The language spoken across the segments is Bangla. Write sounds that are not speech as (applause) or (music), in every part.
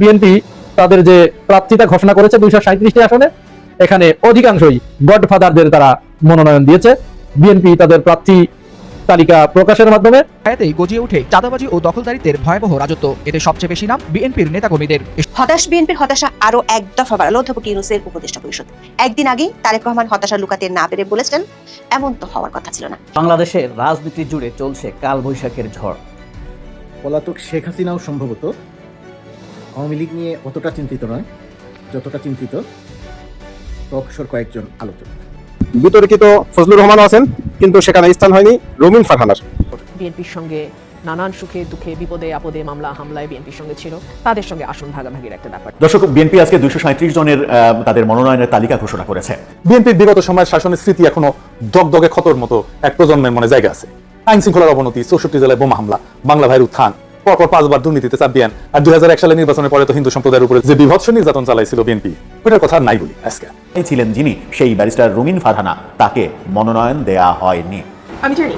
বিএনপি তাদের যে প্রার্থিতা ঘোষণা করেছে দুইশো সাঁত্রিশটি আসনে এখানে অধিকাংশই গডফাদারদের তারা মনোনয়ন দিয়েছে। বিএনপি তাদের প্রার্থী তালিকা প্রকাশের মাধ্যমে হায়াতেই গজিয়ে ওঠে চাঁদাবাজি ও দখলদারিত্বের ভয়াবহ রাজত্ব। এতে সবচেয়ে বেশি নাম বিএনপির নেতাকর্মীদের। হতাশ বিএনপির হতাশা আরও এক দফা বাড়ালো অধ্যাপক ইউনুসের উপদেষ্টা পরিষদ। একদিন আগেই তারেক রহমান হতাশা লুকাতে না পেরে বলেছেন এমন তো হওয়ার কথা ছিল না। বাংলাদেশের রাজনীতি জুড়ে চলছে কালবৈশাখের ঝড়। পলাতক শেখ হাসিনাও সম্ভবত আওয়ামী লীগ নিয়ে অতটা চিন্তিত নয় যতটা চিন্তিত টকশোর কয়েকজন আলোচক। বিতর্কিত ফজলুর রহমান আছেন কিন্তু সেখানে স্থান হয়নি রমিন ফারহানার বিএনপির সঙ্গে নানান সুখে দুঃখে বিপদে আপদে মামলা হামলায় বিএনপির সঙ্গে ছিল। তাদের সঙ্গে আসন ভাগাভাগির একটা ব্যাপার। দর্শক বিএনপি আজকে দুইশো সাঁত্রিশ জনের আহ, তাদের মনোনয়নের তালিকা ঘোষণা করেছে। বিএনপির বিগত সময়ের শাসনের স্মৃতি এখনও দগদগে ক্ষতর মতো এক প্রজন্মের মনে জায়গা আছে। আইন শৃঙ্খলার অবনতি চৌষট্টি জেলায় বোমা হামলা বাংলা ভাইয়ের উত্থান পরপর পাঁচবার দুর্নীতিতে আর দুই হাজার এক সালে নির্বাচনের পরে তো হিন্দু সম্প্রদায়ের উপরে যে বিভৎস নির্যাতন চালাইছিল বিএনপি ওটার কথা নাই বলি আজকে। এই ছিলেন যিনি সেই ব্যারিস্টার রুমিন ফারহানা। তাকে মনোনয়ন দেয়া হয়নি। আমি জানি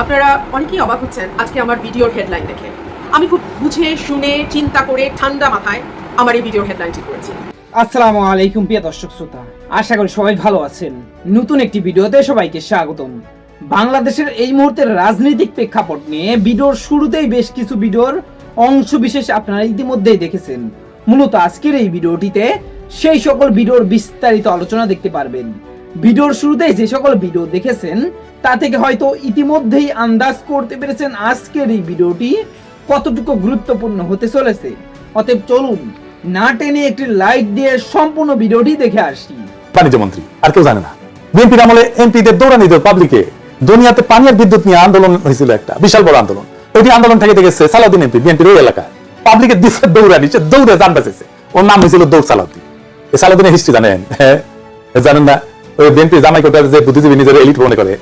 আপনারা অনেকেই অবাক হচ্ছেন আজকে আমার ভিডিওর হেডলাইন দেখে। আমি খুব বুঝে শুনে চিন্তা করে ঠান্ডা মাথায় আমার এই ভিডিওর হেডলাইনটি করেছি। আসসালামু আলাইকুম প্রিয় দর্শক শ্রোতা। আশা করি সবাই ভালো আছেন। নতুন একটি ভিডিওতে সবাইকে স্বাগতম। বাংলাদেশের এই মুহূর্তের রাজনৈতিক প্রেক্ষাপট নিয়ে ভিডিওর শুরুতেই বেশ কিছু ভিডিওর অংশ বিশেষ আপনারা ইতিমধ্যেই দেখেছেন। মূলত আজকের এই ভিডিওটিতে সেই সকল ভিডিওর বিস্তারিত আলোচনা দেখতে পারবেন। ভিডিওর শুরুতেই যে সকল ভিডিও দেখেছেন, তা থেকে হয়তো ইতিমধ্যেই আন্দাজ করতে পেরেছেন আজকের এই ভিডিওটি কতটুকু গুরুত্বপূর্ণ হতে চলেছে। অতএব চলুন না টেনে একটি লাইক দিয়ে সম্পূর্ণ ভিডিওটি দেখে আসি। বাণিজ্য মন্ত্রী, আর কেউ জানে না। বিএনপির আমলে এমপিদের দৌড়ানি দিল পাবলিকে দুনিয়াতে পানি আর বিদ্যুৎ নিয়ে আন্দোলন হয়েছিল একটা, বিশাল বড় আন্দোলন। ওইটি আন্দোলন থেকে দেখেছে সালাউদ্দিন এমপি বিএনপির ওই এলাকায়। পাবলিকের দিচ্ছে দৌড়ানি সে দৌড়ে যান বাঁচেছে ওর নাম হয়েছিল দৌড় সালাউদ্দিন। এই সালাউদ্দিনের হিস্ট্রি জানেন? হ্যাঁ জানেন না? ওই বিএনপি জামাই কোটার যে বুদ্ধিজীবী নিজের এলিট মনে করে।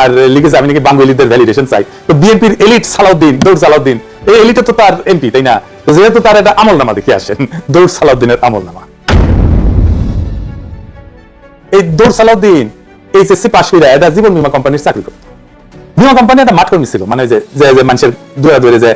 আর লিখেছে আমি নাকি বাঙ্গুলিদের ভ্যালিডেশন চাই। তো বিএনপির এলিট সালাউদ্দিন, দৌড় সালাউদ্দিন, এই এলিটে তো তার এমপি তাই না? যেহেতু তার একটা আমল নামা দেখে আসেন। দৌড় সালাউদ্দিনের আমল নামা এই দৌড় সালাউদ্দিন এইচএসসি পাশ করে এটা জীবন বীমা কোম্পানির চাকরি করতো। বীমা কোম্পানি একটা মাঠ কর্মী ছিল মানে যে যে মানুষের দূরে দূরে যে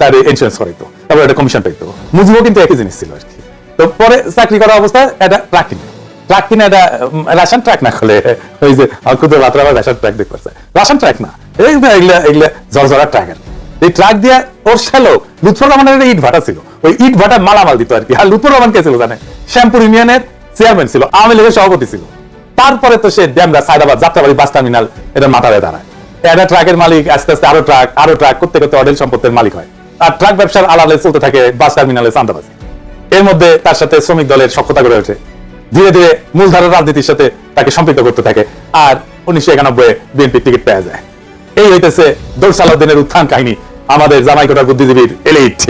তার ইন্স্যুরেন্স করাইতো তারপর একটা কমিশন পাইতো। মুজিবও কিন্তু একই জিনিস ছিল আর কি তো পরে চাকরি করা অবস্থায় একটা ট্রাক কিনে। ট্রাক কিনে উম, রাশন ট্রাক না খোলে ওই যে ক্ষুদ্র বাতরা আবার রাশন ট্রাক দেখতে পাচ্ছে। রাশন ট্রাক না এই যে এগুলা এগুলা ট্রাক আর এই ট্রাক দিয়ে ওর শ্যালক লুৎফর রহমানের ইট ভাটা ছিল। ওই ইট ভাটা মালামাল দিত আর কি। আর লুৎফর রহমান কে ছিল জানে শ্যামপুর ইউনিয়নের চেয়ারম্যান ছিল আওয়ামী লীগের সভাপতি ছিল। তারপরে তো সে ড্যামরা সাইদাবাদ যাত্রাবাড়ি বাস টার্মিনাল, এটা মাথায় দাঁড়ায় একটা ট্রাকের মালিক, আস্তে আস্তে আরও ট্রাক আরও ট্রাক, করতে করতে অডেল সম্পত্তির মালিক হয়। আর ট্রাক ব্যবসার আলাদা চলতে থাকে বাস টার্মিনালে চান্দাবাজি এর মধ্যে তার সাথে শ্রমিক দলের সক্ষতা গড়ে ওঠে। ধীরে ধীরে মূলধারার রাজনীতির সাথে তাকে সম্পৃক্ত করতে থাকে। আর উনিশশো একানব্বই বিএনপি টিকিট পেয়ে যায়। এই হইতেছে দৌড় সালাউদ্দিনের উত্থান কাহিনী, আমাদের জামাইকোটার বুদ্ধিজীবীর এলিট।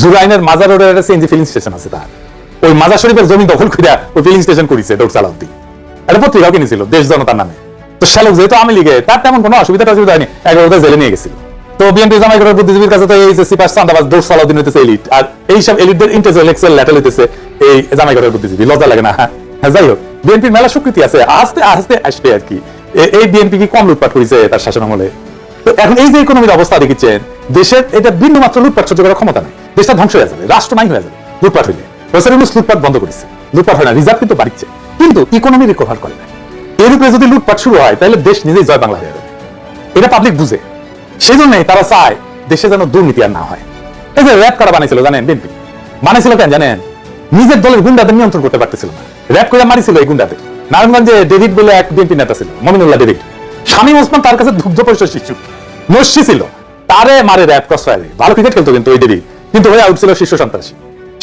জুরাইনের মাজার রোডের একটা সিএনজি ফিলিং স্টেশন আছে তার। ওই মাজার শরীফের জমি দখল করিয়া ওই ফিলিং স্টেশন করেছে, দৌড় সালাউদ্দিন। একটা পত্রিকাও কিনেছিল, দেশ জনতার নামে। তো শ্যালক যেহেতু আমি লিগে, তার তেমন কোনো অসুবিধা টসুবিধা হয়নি। এগারোটা জেলে নিয়ে গেছিল। তো বিএনপি জামাই করার বুদ্ধিজীবীর কাছে তো এই যে সিপাস চান্দাবাজ, দৌড় সালাউদ্দিন হইতেছে এলিট আর এই সব এলিটদের ইন্টেলেকচুয়াল ল্যাটেল হইতেছে এই জামাই করার বুদ্ধিজীবী। লজ্জা লাগে না। হ্যাঁ যাই হোক বিএনপির মেলা স্বীকৃতি আছে। আস্তে আস্তে আসবে আর কি। এই বিএনপি কি কম লুটপাট করেছে তার শাসন আমলে তো এখন এই যে ইকোনমির অবস্থা দেখেছেন, দেশের এটা বিন্দু মাত্র লুটপাট সহ্য করার ক্ষমতা নেই। দেশটা ধ্বংস হয়ে যাবে, রাষ্ট্র নাই হয়ে যাবে, লুটপাট হইলে। ইউনুস লুটপাট বন্ধ করেছে। লুটপাট হয় না রিজার্ভ কিন্তু বাড়ছে কিন্তু ইকোনমি রিকভার করে না। এর উপরে যদি লুটপাট শুরু হয়, তাহলে দেশ নিজেই জয় বাংলা হয়ে যাবে। এটা পাবলিক বুঝে। সেই জন্যই তারা চায় দেশে যেন দুর্নীতি আর না হয়। এই যে র্যাপ কারা বানাইছিল জানেন বিএনপি বানাইছিল কেন জানেন? নিজের দলের গুন্ডাদের নিয়ন্ত্রণ করতে পারতেছিল না। র্যাপ করে মারিছিল এই গুন্ডাদের। নারায়ণগঞ্জে ডেভিড বলে এক বিএনপি নেতা ছিল, মমিনুল্লাহ ডেভিড। স্বামী ওসমান তার কাছে দুগ্ধ পরিচয় শিশু। নস্যি ছিল। তারে মারে র্যাপ ক্রসফায়ারে ভালো ক্রিকেট খেলতো কিন্তু ওই ডেভিড। কিন্তু হয়ে উঠছিল শীর্ষ সন্ত্রাসী।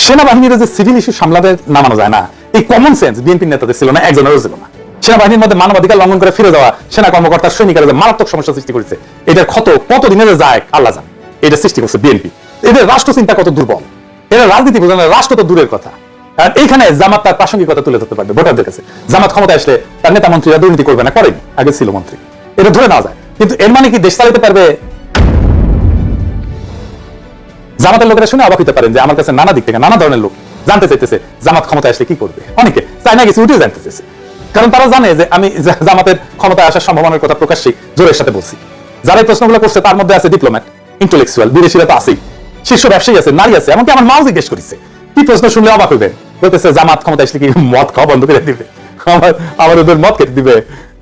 সেনাবাহিনীর যে সিভিল ইস্যু সামলাতে নামানো যায় না। এই কমন সেন্স বিএনপি নেতাদের ছিল না একজনেরও ছিল না। সেনাবাহিনীর মধ্যে মানবাধিকার লঙ্ঘন করে ফিরে যাওয়া সেনা কর্মকর্তার সৈনিকেরা যে মারাত্মক সমস্যা সৃষ্টি করেছে এটার ক্ষত কত দিনে যায়, আল্লাহ জান। এটা সৃষ্টি করছে বিএনপি এদের রাষ্ট্র চিন্তা কত দুর্বল। এরা রাজনীতি বোঝে না রাষ্ট্র তো দূরের কথা। আর এইখানে জামাত তার প্রাসঙ্গিকতা তুলে ধরতে পারবে, ভোটারদের কাছে। জামাত ক্ষমতা আসলে তার নেতা মন্ত্রীরা দুর্নীতি করবে না, করেনি। আগে ছিল মন্ত্রী। এটা ধরে নেওয়া যায়। কিন্তু এর মানে কি দেশ চালাতে পারবে? জামাতের লোকেরা শুনে অবাক হতে পারেন যে আমার কাছে নানা দিক থেকে নানা ধরনের লোক জানতে চাইতেছে জামাত ক্ষমতা আসলে কি করবে। অনেকে চায় না কিছু উঠে জানতে চাইছে কারণ তারা জানে যে আমি জামাতের ক্ষমতায় আসার সম্ভাবনার কথা প্রকাশ্যে জোরের সাথে বলছি। যারা এই প্রশ্নগুলো করছে তার মধ্যে আছে ডিপ্লোম্যাট ইন্টেলেকচুয়াল বিদেশিরা তো আছেই। শীর্ষ ব্যবসায়ী আছে, নারী আছে, এমনকি আমার মাও জিজ্ঞেস করেছে। কি প্রশ্ন শুনলে অবাক হইবেন? বলতেছে, জামাত ক্ষমতা আসলে কি মদ খাওয়া বন্ধ করে দিবে? আমার আমার ওদের মদ খেতে দিবে।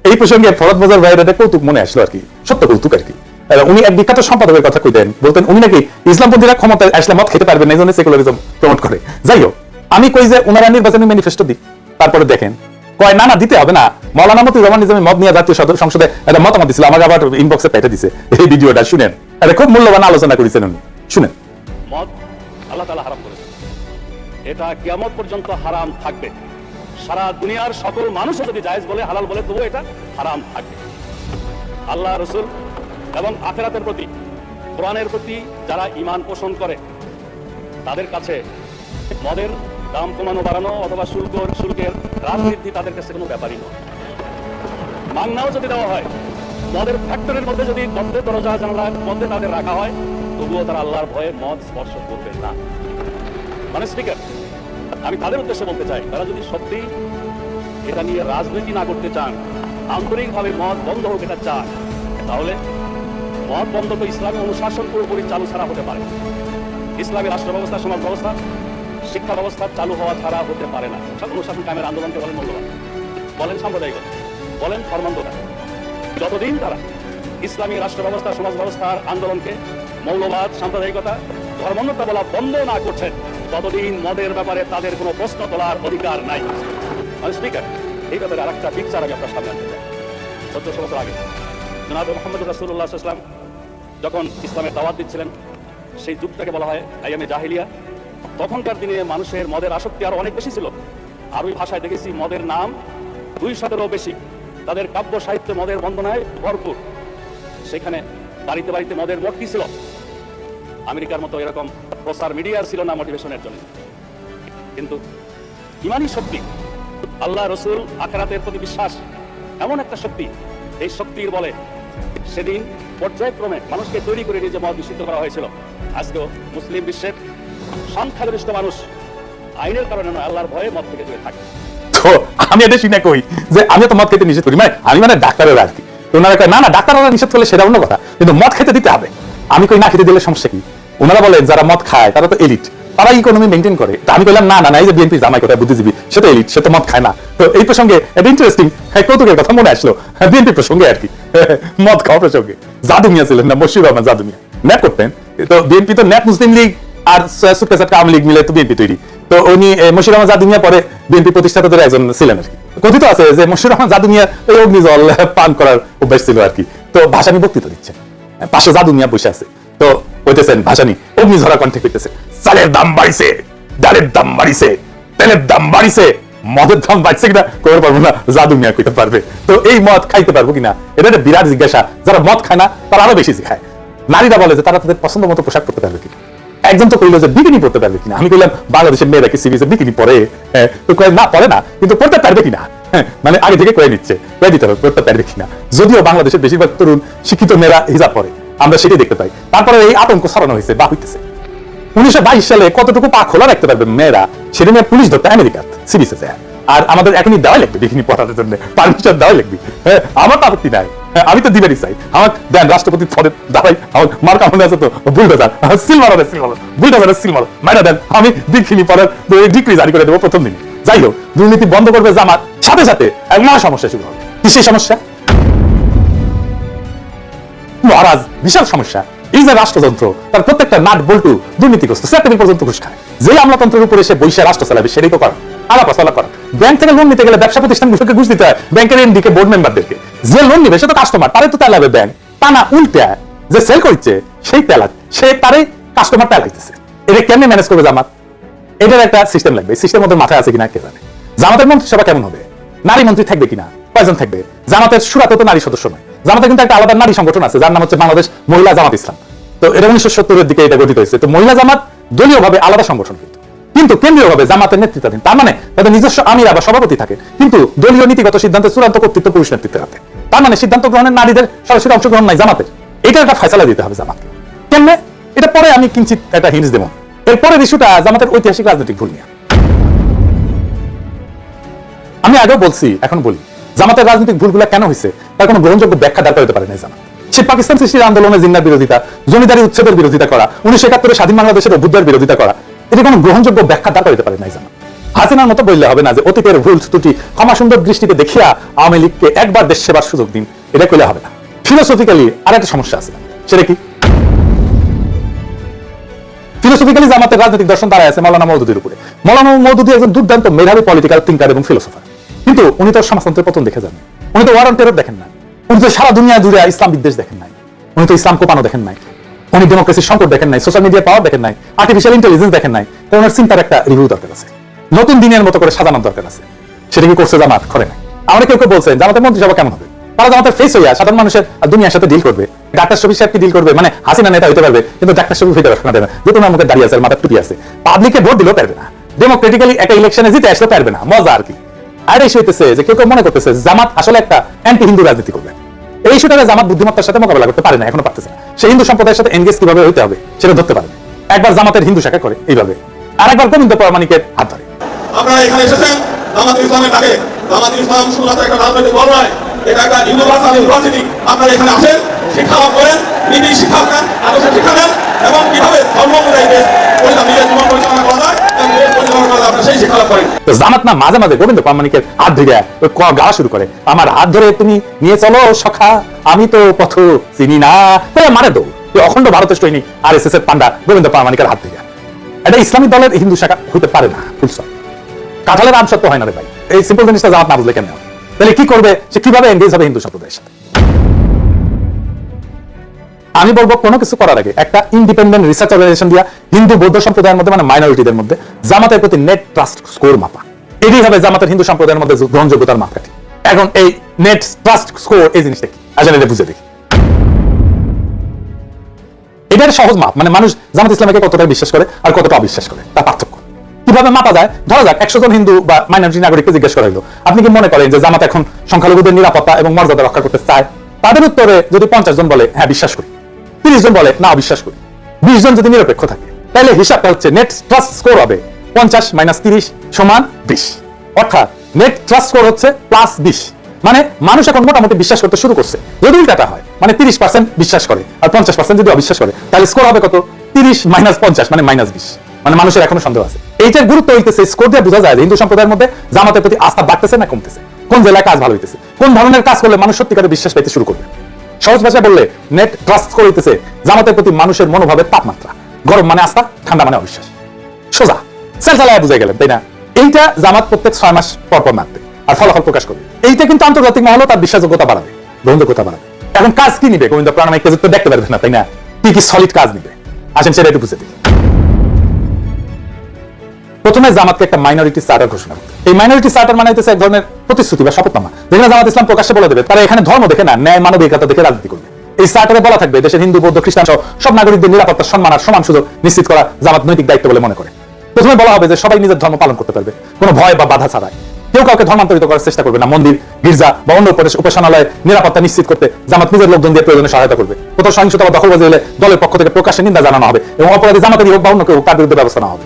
এই প্রসঙ্গে ফরদ বাজার একটা কৌতুক মনে আসলো আর কি। সত্য কৌতুক আর কি। উনি এক বিখ্যাত সম্পাদকের কথা কইতেন। বলতেন, উনি নাকি ইসলামপন্থীরা ক্ষমতা আসলে মদ খেতে পারবেন এই জন্য সেকুলারিজম প্রমোট করে। যাই হোক, আমি কই যে ওনারা নির্বাচনী ম্যানিফেস্টো দিই তারপরে দেখেন, কয়, না না, দিতে হবে না। মৌলানা মতুর রহমান নিজামী মদ নিয়ে জাতীয় সংসদে একটা মতামত দিছিল, আমাকে আবার ইনবক্সে পেটে দিছে। এই ভিডিওটা, শুনেন। এটা খুব মূল্যবান আলোচনা করেছেন উনি। শুনেন। মদ আল্লাহ তালা হারাম করেছে। এটা কিয়ামত পর্যন্ত হারাম থাকবে। সারা দুনিয়ার সকল মানুষও যদি জায়েজ বলে, হালাল বলে, তবুও এটা হারাম থাকবে। আল্লাহ রসুল এবং আখেরাতের প্রতি, কোরআনের প্রতি যারা ঈমান পোষণ করে, তাদের কাছে মদের দাম কমানো, বাড়ানো অথবা শুল্ক, শুল্কের রাজনীতি তাদের কাছে কোনো ব্যাপারই নয়। মাংনাও যদি দেওয়া হয়, মদের ফ্যাক্টরির মধ্যে যদি মদের দরজা জানালার মধ্যে তাদের রাখা হয়, তবুও তারা আল্লাহর ভয়ে মদ স্পর্শ করবে না। মানে স্পিকার আমি তাদের উদ্দেশ্যে বলতে চাই, তারা যদি সত্যি এটা নিয়ে রাজনীতি না করতে চান, আন্তরিকভাবে মদ বন্ধ হোক এটা চান, তাহলে মদ বন্ধ ইসলামী অনুশাসন পুরোপুরি চালু ছাড়া হতে পারে। ইসলামী রাষ্ট্র ব্যবস্থা সমাজ ব্যবস্থা শিক্ষা ব্যবস্থা চালু হওয়া ছাড়া হতে পারে না। অনুশাসন কামের আন্দোলনকে বলেন মূল্যবান। বলেন সাম্প্রদায়িকতা, বলেন ধর্মান্ধতা। যতদিন তারা ইসলামী রাষ্ট্র ব্যবস্থা সমাজ ব্যবস্থার আন্দোলনকে মৌলবাদ, সাম্প্রদায়িকতা, ধর্মান্ধতা বলা বন্ধ না করছেন, ততদিন মদের ব্যাপারে তাদের কোনো প্রশ্ন তোলার অধিকার নাই। স্পিকার এই ব্যাপারে আরেকটা পিকচার আমি আপনার সামনে আনতে চাই। চোদ্দশো বছর আগে জনাব মোহাম্মদ রাসুল্লাহ ইসলাম যখন ইসলামের দাওয়াত দিচ্ছিলেন, সেই যুগটাকে বলা হয় আইয়ামে জাহিলিয়া। তখনকার দিনে মানুষের মদের আসক্তি আরও অনেক বেশি ছিল। আরবি ভাষায় দেখেছি মদের নাম দুই শতেরও বেশি। তাদের কাব্য সাহিত্যে মদের বন্দনায় ভরপুর। সেখানে বাড়িতে বাড়িতে মদের মটকি ছিল? আমেরিকার মতো এরকম প্রচার মিডিয়ার ছিল না মোটিভেশনের জন্য। কিন্তু ইমানই শক্তি, আল্লাহ রসুল আখেরাতের প্রতি বিশ্বাস, এমন একটা শক্তি, এই শক্তির বলে সেদিন পর্যায়ক্রমে মানুষকে তৈরি করে নিজে মত নিষিদ্ধ করা হয়েছিল, আজকেও মুসলিম বিশ্বের সংখ্যাগরিষ্ঠ মানুষ আইনের কারণে নয়, আল্লাহর ভয়ে মত থেকে দূরে থাকে। আমি এটা শুনে কই যে আমি তো মদ খেতে নিষেধ করি? মানে আমি মানে ডাক্তারের আর ওনারা কয়, না না, ডাক্তাররা নিষেধ করলে সেটা অন্য কথা। কিন্তু মদ খেতে দিতে হবে। আমি কই, না, খেতে দিলে সমস্যা কি? ওনারা বলেন, যারা মদ খায়, তারা তো এলিট। তারা ইকোনমি মেনটেন করে? তো আমি কইলাম না না এই যে বিএনপি জামাই কথা বুদ্ধিজীবী সে তো এলিট সে তো মদ খায় না। তো এই প্রসঙ্গে এটা ইন্টারেস্টিং হ্যাঁ কৌতুকের কথা মনে আসলো। বিএনপি প্রসঙ্গে আর কি। (laughs) মদ খাওয়া প্রসঙ্গে। জাদু মিয়া ছিলেন না মশিউর রহমান জাদু মিয়া ন্যাপ করতেন। তো বিএনপি তো ন্যাপ মুসলিম লীগ আর আওয়ামী লীগ মিলে তো বিএনপি তৈরি। তো উনি এ, মশিউর রহমান জাদু পরে বিএনপি প্রতিষ্ঠাতাদের একজন ছিলেন আর কি। কথিত আছে যে মশিউর রহমান জাদু মিয়া এই অগ্নিজল পান করার অভ্যাস ছিল আর কি। তো ভাসানি বক্তৃতা দিচ্ছেন। পাশে জাদু মিয়া বসে আছে। তো কইতেছেন ভাসানি অগ্নিঝরা কণ্ঠে কইতেছে চালের দাম বাড়িছে ডালের দাম বাড়িছে তেলের দাম বাড়িছে মদের দাম বাড়ছে কিনা পারব না জাদু মিয়া কইতে পারবে। তো এই মদ খাইতে পারব কিনা? এটা একটা বিরাট জিজ্ঞাসা। যারা মদ খায় না তারা আরও বেশি খায় নারীরা বলে যে তারা তাদের পছন্দ মতো পোশাক পরতে পারবে কিনা। একজন তো কইলো যে বিকিনি পড়তে পারবে কিনা। আমি কইলাম বাংলাদেশের মেয়েরা কি সিরিজে বিকিনি পরে? হ্যাঁ, তো না পরে না কিন্তু পড়তে পারবে কিনা? হ্যাঁ, মানে আগে থেকে নিচ্ছে কয়ে দিতে হবে পড়তে পারবে কিনা। যদিও বাংলাদেশের বেশিরভাগ তরুণ শিক্ষিত মেয়েরা হিজাব পরে। আমরা সেটাই দেখতে পাই। তারপরে এই আতঙ্ক ছড়ানো হয়েছে বা হইতেছে। উনিশশো বাইশ সালে কতটুকু পা খোলা রাখতে পারবে মেয়েরা সেটা নিয়ে পুলিশ ধরতে আমেরিকা সিরিজে যায়। আর আমাদের এখনই দেওয়া লাগবে বিকিনি পড়ানোর জন্য। পারমিশন দেওয়া লাগবে। হ্যাঁ আমার তো আপত্তি নাই। হ্যাঁ, আমি তো দিবারই চাই। আমার দেন রাষ্ট্রপতি পদে দাঁড়াই আমার মার কামড়ে আছে তো বুলডোজার। সিলমার হবে সিলমার বুলডোজারের সিলমার মাইরা দেন আমি বিকিনি পড়ার ডিগ্রি জারি করে দেবো প্রথম দিন। যাই হোক দুর্নীতি বন্ধ করবে জামাত। সাথে সাথে এক মহা সমস্যা শুরু হবে। কি সেই সমস্যা? মহারাজ, বিশাল সমস্যা। এই যে রাষ্ট্রযন্ত্র, তার প্রত্যেকটা নাট, বল্টু দুর্নীতিগ্রস্ত সেপ্টেম্বর পর্যন্ত ঘুষ খায়। যেই আমলাতন্ত্রের উপরে সে বৈশা রাষ্ট্র চালাবে সেটাই তো করা, আলাপ আসালা করা। ব্যাংক থেকে লোন নিতে গেলে ব্যবসা ঘুষ দিতে হয় ব্যাংকের বোর্ড মেম্বারদেরকে যে লোন নিবে কাস্টমার তারে তো তেলাবে ব্যাংক। তা না, উল্টে যে সেল করছে, সেই তেলা সে তারে কাস্টমার তেলাইতেছে। এটা কেমনে ম্যানেজ করবে জামাত? এটার একটা সিস্টেম লাগবে। সিস্টেম মধ্যে মাথায় আছে কিনা কে জানে। জামাতের মন্ত্রিসভা কেমন হবে? নারী মন্ত্রী থাকবে কিনা? কয়জন থাকবে? জামাতের সুরাতে তো নারী সদস্য নয়। জামাতে কিন্তু একটা আলাদা নারী সংগঠন আছে, যার নাম হচ্ছে বাংলাদেশ মহিলা জামাত ইসলাম। তো এটা উনিশশো সত্তরের দিকে এটা গঠিত হয়েছে। তো মহিলা জামাত দলীয় ভাবে আলাদা সংগঠন কিন্তু। কিন্তু কেন্দ্রীয় ভাবে জামাতের নেতৃত্বাধীন, তার মানে তাদের নিজস্ব আমিরা বা সভাপতি থাকে, কিন্তু দলীয় নীতিগত সিদ্ধান্তে চূড়ান্ত কর্তৃত্ব পুরুষ নেতৃত্বের হাতে তার মানে সিদ্ধান্ত গ্রহণের নারীদের সরাসরি অংশগ্রহণ নাই জামাতের। এটা একটা ফয়সালা দিতে হবে জামাতকে। কেমনে? এটা পরে আমি কিঞ্চিত একটা হিন্স দেবো। এরপরের ইস্যুটা জামাতের ঐতিহাসিক রাজনৈতিক ভুল নিয়ে। আমি আগেও বলছি, এখন বলি। জামাতের রাজনৈতিক ভুলগুলো কেন হয়েছে তার কোনো গ্রহণযোগ্য ব্যাখ্যা দাঁড় করতে পারে না জামাত। সে পাকিস্তান সৃষ্টির আন্দোলনে জিন্নার বিরোধিতা, জমিদারি উচ্ছেদের বিরোধিতা করা, উনিশশো একাত্তরে স্বাধীন বাংলাদেশের অভ্যুদয়ের বিরোধিতা করা, এটা কোনো গ্রহণযোগ্য ব্যাখ্যা দাঁড় করাতে পারে নাই জানা হাসিনার মতো বললে হবে না যে অতীতের ভুল ত্রুটি ক্ষমা সুন্দর দৃষ্টিতে দেখিয়া আওয়ামী লীগকে একবার দেশ সেবার সুযোগ দিন, এটা কইলে হবে না। ফিলোসফিক্যালি আর একটা সমস্যা আছে। সেটা কি? ফিলোসফিক্যালি জামাতের রাজনৈতিক দর্শন দাঁড়ায় আছে মৌলানা মৌদুদির উপরে। মৌলানা মৌদুদি একজন দুর্দান্ত মেধাবী পলিটিক্যাল থিঙ্কার এবং ফিলোসফার কিন্তু উনি তো সমাজতন্ত্রের পতন দেখে যান। উনি তো ওয়ারন টেরর দেখেন না উনি তো সারা দুনিয়া জুড়ে ইসলাম বিদ্বেষ দেখেন নাই। উনি তো ইসলাম কোপানো দেখেন নাই। উনি ডেমোক্রেসির সংকট দেখেন নাই সোশ্যাল মিডিয়া পাওয়ার দেখেন নাই আর্টিফিশিয়াল ইন্টেলিজেন্স দেখেন নাই তো ওনার চিন্তার একটা রিভিউ দরকার আছে। নতুন দিনের মতো করে সাজানোর দরকার আছে। সেটা কি করছে জামাত? করে নাই। আমরা কেউ কেউ বলছেন জামাতের মন্ত্রিসভা কেমন হবে? তারা জামাতের ফেস হইয়া সাধারণ মানুষের দুনিয়ার সাথে ডিল করবে। ডাক্তার শফি সাহেব কি ডিল করবে? মানে হাসিনা নেতা হইতে পারবে, কিন্তু ডাক্তার শফি হইতে পারবে না। যেহেতু ওনার মুখে দাঁড়িয়ে আছে মাথা টুপি আছে। পাবলিকে ভোট দিলেও পারবে না। ডেমোক্রেটিক্যালি একটা ইলেকশনে জিতে আসলে পারবে না। মজা আর কি। আর এই হইতেছে যে কেউ কেউ মনে করতেছে জামাত আসলে একটা অ্যান্টি হিন্দু রাজনীতি করবে। এই ইস্যুটাকে জামাত বুদ্ধিমত্তার সাথে মোকাবেলা করতে পারে না, এখনও পারতেছে না। সে হিন্দু সম্প্রদায়ের সাথে এনগেজ কীভাবে হইতে হবে, সেটা ধরতে পারে একবার জামাতের হিন্দু শাখা করে এইভাবে আর একবার গোবিন্দ পরমানিকের হাত ধরে। আপনারা এখানে এসেছেন, জামাত ইসলামের ডাকে। জামাত ইসলাম শুধুমাত্র একটা রাজনৈতিক দল নয়, এটা একটা ভাষা ইউনিভার্সিটি আপনারা এখানে আসেন, শিক্ষা লাভ করেন, নীতি শিক্ষা আদর্শ শিক্ষা নেন এবং কীভাবে ধর্ম অনুযায়ী পরিচালনা জীবন পরিচালনা মাঝে মাঝে গোবিন্দ হাত ধরে গাওয়া শুরু করে। আমার হাত ধরে তুমি নিয়ে চলো সখা, আমি তো পথ চিনি না। মানে অখণ্ড ভারতের সৈনিক আর এস এস এর পান্ডা গোবিন্দ হাত ধরে এটা ইসলামী দলের হিন্দু শাখা হতে পারে না কাঁঠালের আম সত্য হয় না রে ভাই। এই সিম্পল জিনিসটা জামাত না বুঝলে কেন তাহলে কি করবে? সে কীভাবে এনগেজ হবে হিন্দু সম্প্রদায়ের সাথে? আমি বলব কোনো কিছু করার আগে একটা ইন্ডিপেন্ডেন্ট রিসার্চ অর্গানাইজেশন দিয়া হিন্দু বৌদ্ধ সম্প্রদায়ের মধ্যে মানে মাইনরিটিদের মধ্যে, জামাতের প্রতি নেট ট্রাস্ট স্কোর মাপা। এটি হবে জামাতের হিন্দু সম্প্রদায়ের মধ্যে গ্রহণযোগ্যতার মাপকাঠি। এখন এই নেট ট্রাস্ট স্কোর এই জিনিসটা কি? আসলে এটা বুঝে দেখি। এটার সহজ মাপ মানে মানুষ জামাত ইসলামকে কতটা বিশ্বাস করে আর কতটা অবিশ্বাস করে, তার পার্থক্য। কীভাবে মাপা যায়? ধরা যাক, একশো জন হিন্দু বা মাইনরিটি নাগরিককে জিজ্ঞেস করা হলো আপনি কি মনে করেন যে জামাত এখন সংখ্যালঘুদের নিরাপত্তা এবং মর্যাদা রক্ষা করতে চায়? তাদের উত্তরে যদি পঞ্চাশ জন বলে হ্যাঁ বিশ্বাস করি। তিরিশ জন বলে, না অবিশ্বাস করি। বিশ জন যদি নিরপেক্ষ থাকে, তাহলে হিসাবটা হচ্ছে নেট ট্রাস্ট স্কোর হবে পঞ্চাশ মাইনাস তিরিশ সমান বিশ। অর্থাৎ নেট ট্রাস্ট স্কোর হচ্ছে প্লাস বিশ। মানে মানুষ এখন মোটামুটি বিশ্বাস করতে শুরু করছে। যদি উল্টাটা হয় মানে তিরিশ পার্সেন্ট বিশ্বাস করে, আর পঞ্চাশ পার্সেন্ট যদি অবিশ্বাস করে, তাহলে স্কোর হবে কত? তিরিশ মাইনাস পঞ্চাশ মানে মাইনাস বিশ। মানে মানুষের এখনও সন্দেহ আছে। এইটার গুরুত্ব হইতেছে স্কোর দিয়ে বোঝা যায় হিন্দু সম্প্রদায়ের মধ্যে জামাতের প্রতি আস্থা বাড়তেছে না কমতেছে। কোন জেলায় কাজ ভালো হইতেছে? কোন ধরনের কাজ করলে মানুষ সত্যিকারে বিশ্বাস পেতে শুরু করবে? সহজ ভাষায় বললে নেট ট্রাস্ট করিতেছে জামাতের প্রতি মানুষের মনোভাবের তাপমাত্রা। গরম মানে আস্থা, ঠান্ডা মানে অবিশ্বাস। সোজা, সেলসালায় বুঝে গেলেন, তাই না? এইটা জামাত প্রত্যেক ছয় মাস পর পর মারতে, আর ফলাফল প্রকাশ করবে। এইটা কিন্তু আন্তর্জাতিক মহলও তার বিশ্বাসযোগ্যতা বাড়াবে, গ্রহণযোগ্যতা বাড়াবে। এখন কাজ কি নিবে? গোবিন্দ প্রাণামিক তো দেখতে পারবে না, তাই না? কি কি সলিড কাজ নিবে? আসেন সেটা একটু বুঝে দেখি। প্রথমে জামাতকে একটা মাইনরিটি চার্টার ঘোষণা করতে। এই মাইনরিটি চার্টার মানে হচ্ছে এক ধরনের প্রতিশ্রুতি বা শপথনামা। যেখানে জামাত ইসলাম প্রকাশ্যে বলে দেবে, তারা এখানে ধর্ম দেখে না ন্যায়, মানবিকতা দেখে রাজনীতি করবে। এই চার্টারে বলা থাকবে, দেশের হিন্দু, বৌদ্ধ, খ্রিস্টান সহ সব নাগরিকদের নিরাপত্তা সম্মান আর সমান সুযোগ নিশ্চিত করা জামাত নৈতিক দায়িত্ব বলে মনে করে। প্রথমে বলা হবে যে সবাই নিজের ধর্ম পালন করতে পারবে, কোনো ভয় বা বাধা ছাড়াই। কেউ কাউকে ধর্মান্তরিত করার চেষ্টা করবে না, মন্দির, গির্জা বা অন্য উপদেশ উপাসনালয়ে নিরাপত্তা নিশ্চিত করতে জামাত নিজের লোকজন দিয়ে প্রয়োজনে সহায়তা করবে। কোথাও সহিংসতা বা দখলবাজি হলে দলের পক্ষ থেকে প্রকাশ্যে নিন্দা জানানো হবে এবং অপরাধী জামাতেরই হোক বা অন্য কেউ তার বিরুদ্ধে ব্যবস্থা নেওয়া হবে।